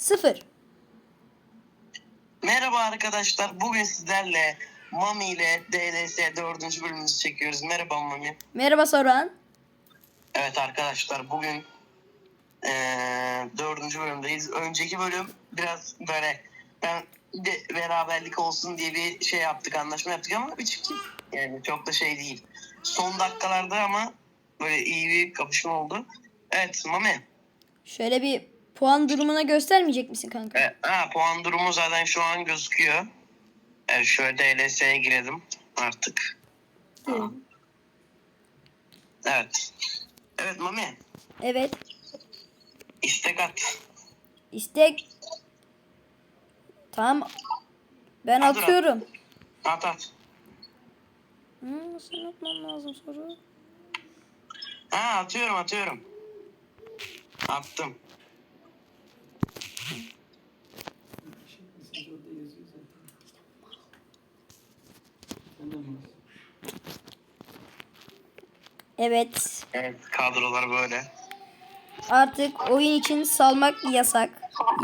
0. Merhaba arkadaşlar. Bugün sizlerle Mami ile DLS 4. bölümümüzü çekiyoruz. Merhaba Mami. Merhaba Saruhan. Evet arkadaşlar bugün eee 4. bölümdeyiz. Önceki bölüm biraz böyle ben de beraberlik olsun diye bir şey yaptık anlaşma yaptık ama 3-2 yani çok da şey değil. Son dakikalarda ama böyle iyi bir kapışma oldu. Evet Mami. Şöyle bir puan durumuna göstermeyecek misin kanka? Evet, ha, puan durumu zaten şu an gözüküyor. Evet, şöyle DLS'ye girelim artık. Evet. Evet Mami. Evet. istek at. İstek. Tamam. Ben lan. atıyorum. At at. Hı, nasıl atmam lazım soru? Ha atıyorum atıyorum. Attım. Evet. Evet kadrolar böyle. Artık oyun için salmak yasak.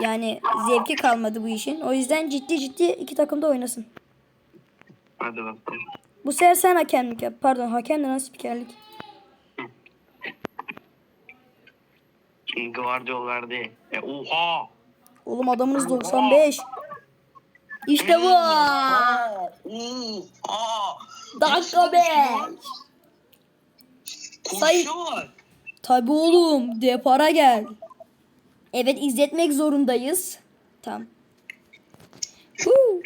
Yani zevki kalmadı bu işin. O yüzden ciddi ciddi iki takım da oynasın. Hadi bakalım. Bu sefer sen hakemlik yap. Pardon hakem de nasıl spikerlik? Guardiol verdi. E, oha. Oğlum adamınız 95. İşte bu. Dakika 5. Say-. Tabi oğlum depara gel. Evet izletmek zorundayız. Tamam. Huu.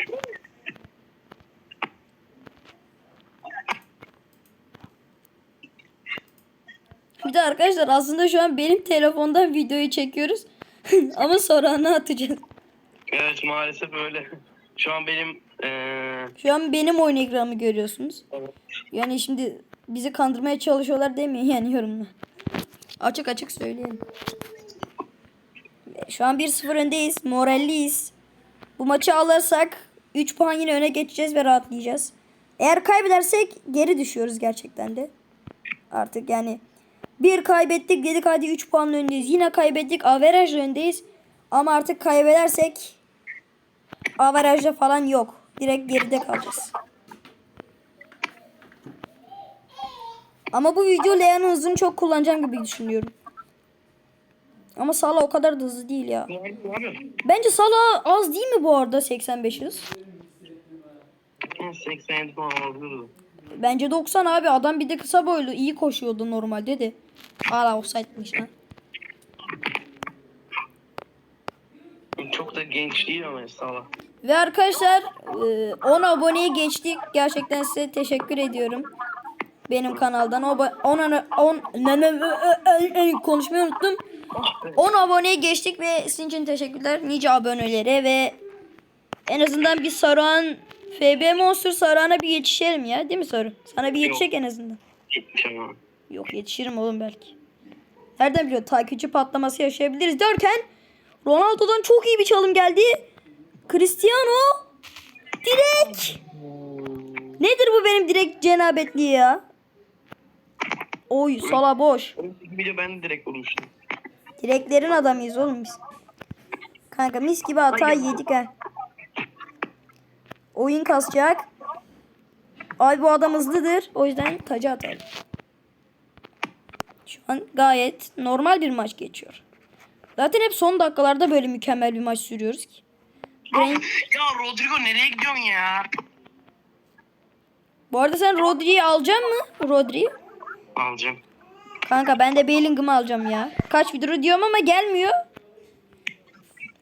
Bir de arkadaşlar aslında şu an benim telefondan videoyu çekiyoruz. Ama sonra ne atacağız? Evet maalesef öyle. Şu an benim eee Şu an benim oyun ekranımı görüyorsunuz. evet. Yani şimdi bizi kandırmaya çalışıyorlar demeyin yani yorumla. Açık açık söyleyelim. Şu an 1-0 öndeyiz. Moralliyiz. Bu maçı alırsak 3 puan yine öne geçeceğiz ve rahatlayacağız. Eğer kaybedersek geri düşüyoruz gerçekten de. Artık yani bir kaybettik dedik hadi 3 puanla öndeyiz. Yine kaybettik averaj öndeyiz. Ama artık kaybedersek averajda falan yok. Direkt geride kalacağız. Ama bu video Lea'nın hızını çok kullanacağım gibi düşünüyorum. Ama Salah o kadar da hızlı değil ya. Bence Salah az değil mi bu arada 85 hız? 87 falan oldu. Bence 90 abi adam bir de kısa boylu iyi koşuyordu normalde de. Hala offside'miş lan. Çok da genç değil ama Salah. Ve arkadaşlar e, 10 aboneyi geçtik. Gerçekten size teşekkür ediyorum. Benim kanaldan 10 10 ne ne ne- ne- konuşmayı unuttum. 10 aboneyi geçtik ve sizin için teşekkürler. Nice abonelere ve en azından bir Saruhan FB Monster Saruhan'a bir yetişelim ya. Değil mi Saru? Sana bir yetişecek en azından. Ama. Yok yetişirim oğlum belki. Nereden biliyor? Takipçi patlaması yaşayabiliriz derken Ronaldo'dan çok iyi bir çalım geldi. Cristiano direkt. Nedir bu benim direkt cenabetliği ya? Oy sola boş. Video ben direkt vurmuştum. Direklerin adamıyız oğlum biz. Kanka mis gibi hata yedik ha. Oyun kasacak. Ay bu adam hızlıdır. O yüzden tacı atalım. Şu an gayet normal bir maç geçiyor. Zaten hep son dakikalarda böyle mükemmel bir maç sürüyoruz ki. Brain- Ya Rodrigo nereye gidiyorsun ya? Bu arada sen Rodri'yi alacak mı? Rodri. Alacağım. Kanka ben de Bellingham'ı alacağım ya. Kaç video diyorum ama gelmiyor.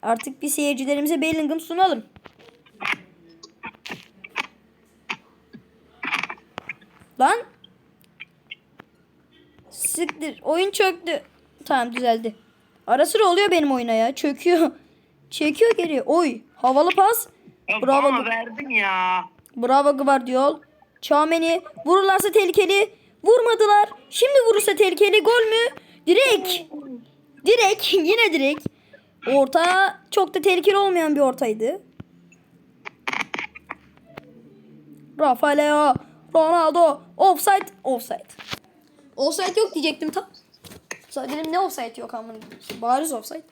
Artık bir seyircilerimize Bellingham sunalım. Lan. Siktir. Oyun çöktü. Tamam düzeldi. Ara sıra oluyor benim oyuna ya. Çöküyor. Çekiyor geri. Oy. Havalı pas. Ya Bravo. bana verdin ya. Bravo Gvardiol. Çameni vururlarsa tehlikeli. Vurmadılar. Şimdi vurursa tehlikeli. Gol mü? Direkt. Direkt. Yine direkt. Orta çok da tehlikeli olmayan bir ortaydı. Rafa Leo. Ronaldo. Offside. Offside. Offside yok diyecektim tam. Dedim ne offside yok amına. Bariz offside.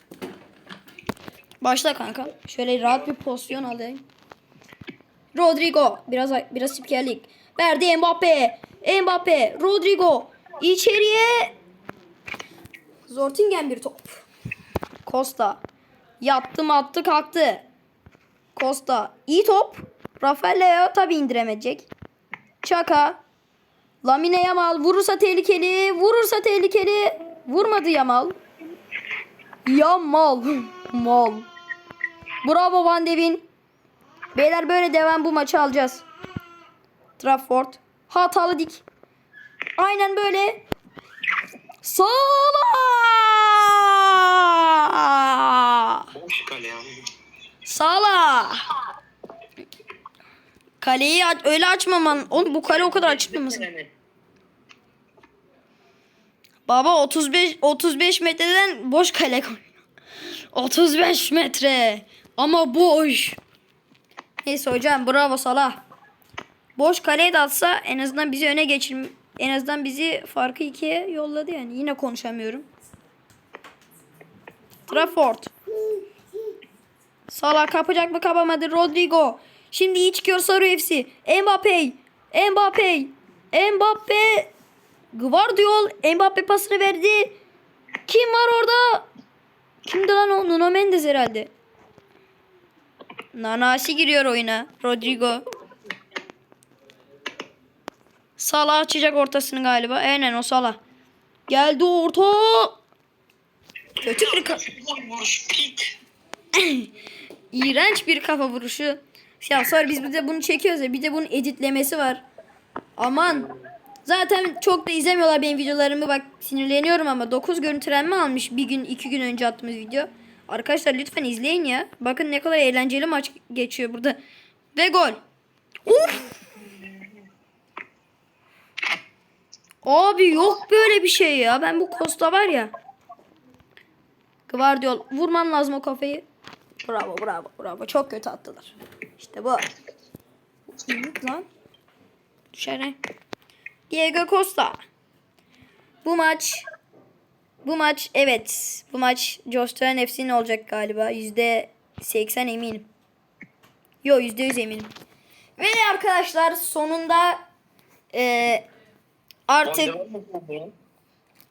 Başla kanka. Şöyle rahat bir pozisyon alayım. Rodrigo biraz biraz spikerlik. Verdi Mbappe. Mbappe, Rodrigo içeriye. Zortingen bir top. Costa. Yattı mı attı kalktı. Costa. iyi top. Rafael Leo tabi indiremeyecek. Çaka. Lamine Yamal vurursa tehlikeli. Vurursa tehlikeli. Vurmadı Yamal. Yamal. Mal. Bravo Van de Ven. Beyler böyle devam bu maçı alacağız. Trafford. Hatalı dik. Aynen böyle. Yani. Salah. Kaleyi aç- öyle açmaman. Oğlum bu kale o kadar açılmaması. Baba 35 35 metreden boş kale koy. 35 metre. Ama boş. Neyse hocam bravo Salah. Boş kaleye de atsa en azından bizi öne geçir en azından bizi farkı ikiye yolladı yani. Yine konuşamıyorum. Trafford. Salah kapacak mı kapamadı Rodrigo. Şimdi iyi çıkıyor Sarı FC. Mbappe. Mbappe. Mbappe. Guardiol Mbappe pasını verdi. Kim var orada? Kimdi lan o? Nuno Mendes herhalde. Nanasi giriyor oyuna. Rodrigo. Salah açacak ortasını galiba. Aynen o Salah. Geldi orta. Kötü bir ka- Vuruş pik. İğrenç bir kafa vuruşu. Ya sonra biz bir de bunu çekiyoruz ya bir de bunun editlemesi var. Aman. Zaten çok da izlemiyorlar benim videolarımı bak sinirleniyorum ama 9 görüntülenme almış bir gün iki gün önce attığımız video. Arkadaşlar lütfen izleyin ya. Bakın ne kadar eğlenceli maç geçiyor burada. Ve gol. Uf. Abi yok böyle bir şey ya. Ben bu Costa var ya. Guardiol vurman lazım o kafayı. Bravo bravo bravo. Çok kötü attılar. İşte bu. İyi lan. Düşer Diego Costa. Bu maç bu maç evet. Bu maç Josh'tan FC'nin olacak galiba. Yüzde seksen eminim. Yo yüzde yüz eminim. Ve arkadaşlar sonunda eee artık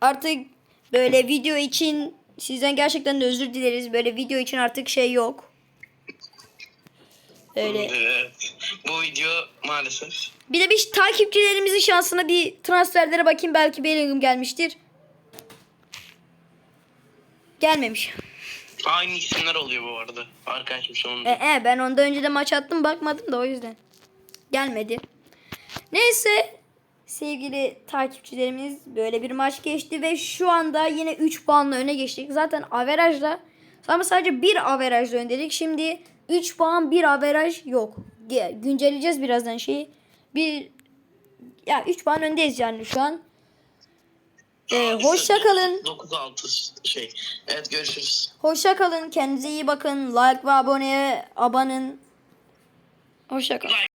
artık böyle video için sizden gerçekten de özür dileriz. Böyle video için artık şey yok. Öyle. Bu video maalesef. Bir de bir takipçilerimizin şansına bir transferlere bakayım. Belki Bellingham gelmiştir. Gelmemiş. Aynı isimler oluyor bu arada. Arkadaşım sonunda. E, e, ben ondan önce de maç attım bakmadım da o yüzden. Gelmedi. Neyse sevgili takipçilerimiz böyle bir maç geçti ve şu anda yine 3 puanla öne geçtik. Zaten averajla ama sadece bir averajla öndedik. Şimdi 3 puan bir averaj yok. Güncelleyeceğiz birazdan şeyi. Bir ya 3 puan öndeyiz yani şu an. Ee, hoşça kalın. 9-6 şey. Evet görüşürüz. Hoşça kalın. Kendinize iyi bakın. Like ve aboneye abanın. Hoşça kalın.